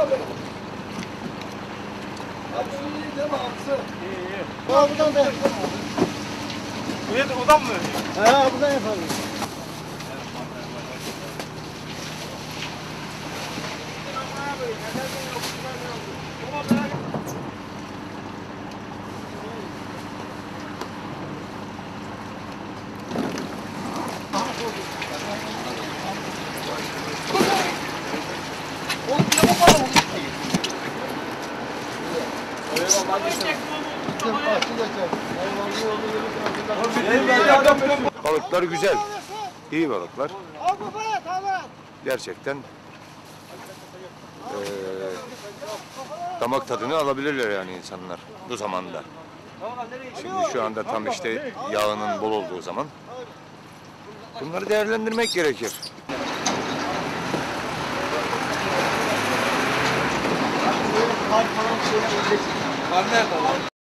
abi. Hapsi iyi değil mi hapsi? İyi iyi. Buradan da yapalım. Evet, odan mı? He, buradan yapalım. Balıklar güzel. İyi balıklar. Gerçekten eee, damak tadını alabilirler yani insanlar bu zamanda. Şimdi şu anda tam işte yağının bol olduğu zaman bunları değerlendirmek gerekir. 危ないから。